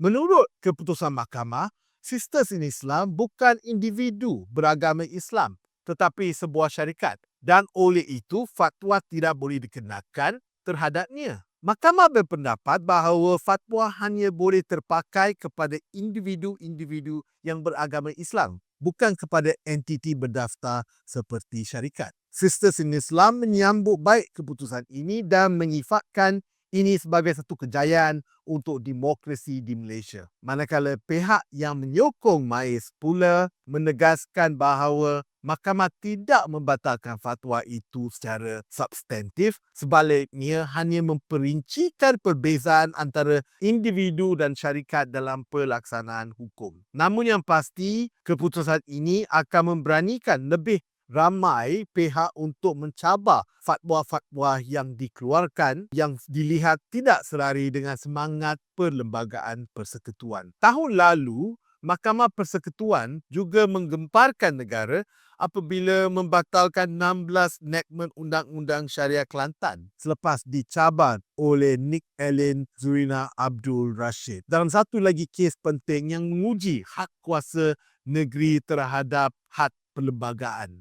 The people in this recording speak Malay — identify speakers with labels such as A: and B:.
A: Menurut keputusan mahkamah, Sisters in Islam bukan individu beragama Islam tetapi sebuah syarikat dan oleh itu fatwa tidak boleh dikenakan terhadapnya. Mahkamah berpendapat bahawa fatwa hanya boleh terpakai kepada individu-individu yang beragama Islam, bukan kepada entiti berdaftar seperti syarikat. Sisters in Islam menyambut baik keputusan ini dan menyifatkan ini sebagai satu kejayaan untuk demokrasi di Malaysia. Manakala pihak yang menyokong MAIS pula menegaskan bahawa mahkamah tidak membatalkan fatwa itu secara substantif, sebaliknya hanya memperincikan perbezaan antara individu dan syarikat dalam pelaksanaan hukum. Namun yang pasti, keputusan ini akan memberanikan lebih ramai pihak untuk mencabar fatwa-fatwa yang dikeluarkan yang dilihat tidak selari dengan semangat perlembagaan persekutuan. Tahun lalu, Mahkamah Persekutuan juga menggemparkan negara apabila membatalkan 16 enactment Undang-Undang Syariah Kelantan selepas dicabar oleh Nick Allen Zurina Abdul Rashid. Dalam satu lagi kes penting yang menguji hak kuasa negeri terhadap had perlembagaan.